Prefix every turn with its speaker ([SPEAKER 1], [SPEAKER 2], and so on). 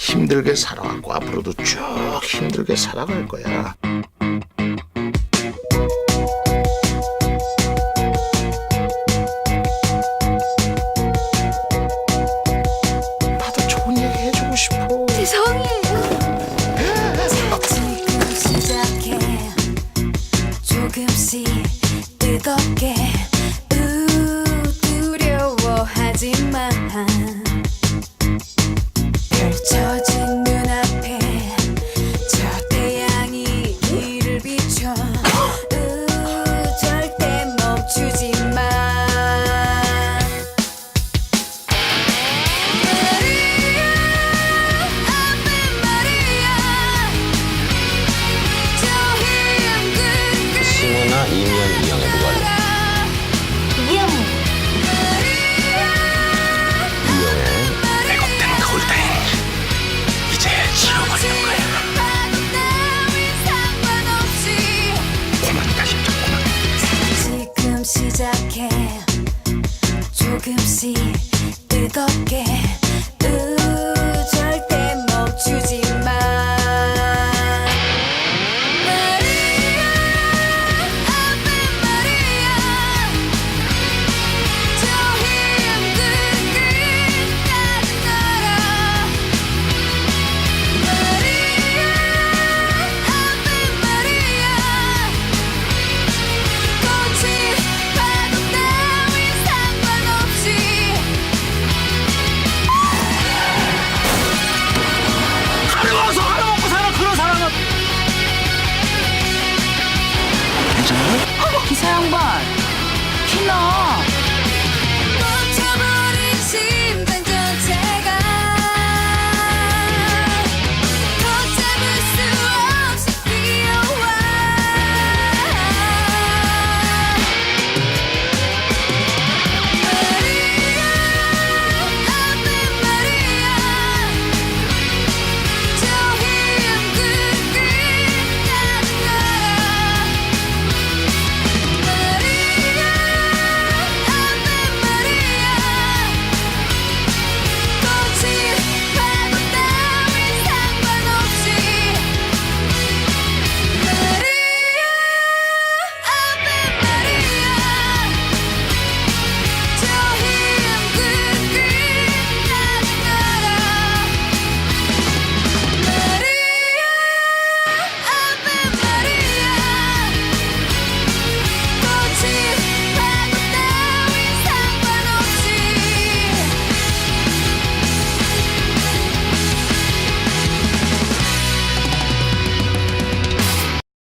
[SPEAKER 1] 힘들게 살아왔고 앞으로도 쭉 힘들게 살아갈 거야. 나도 좋은 얘기 해주고 싶어.
[SPEAKER 2] 세상에.
[SPEAKER 3] 지금 시작해 조금씩 뜨겁게 우 두려워하지만
[SPEAKER 4] 승우나 이면 이영의 누가
[SPEAKER 2] 이영.
[SPEAKER 4] 이영의
[SPEAKER 1] 왜곡된 거울다잉. 이제 지워버리는 거야.
[SPEAKER 3] 지금 시작해 조금씩 뜨겁게
[SPEAKER 5] 기사 양반. 피나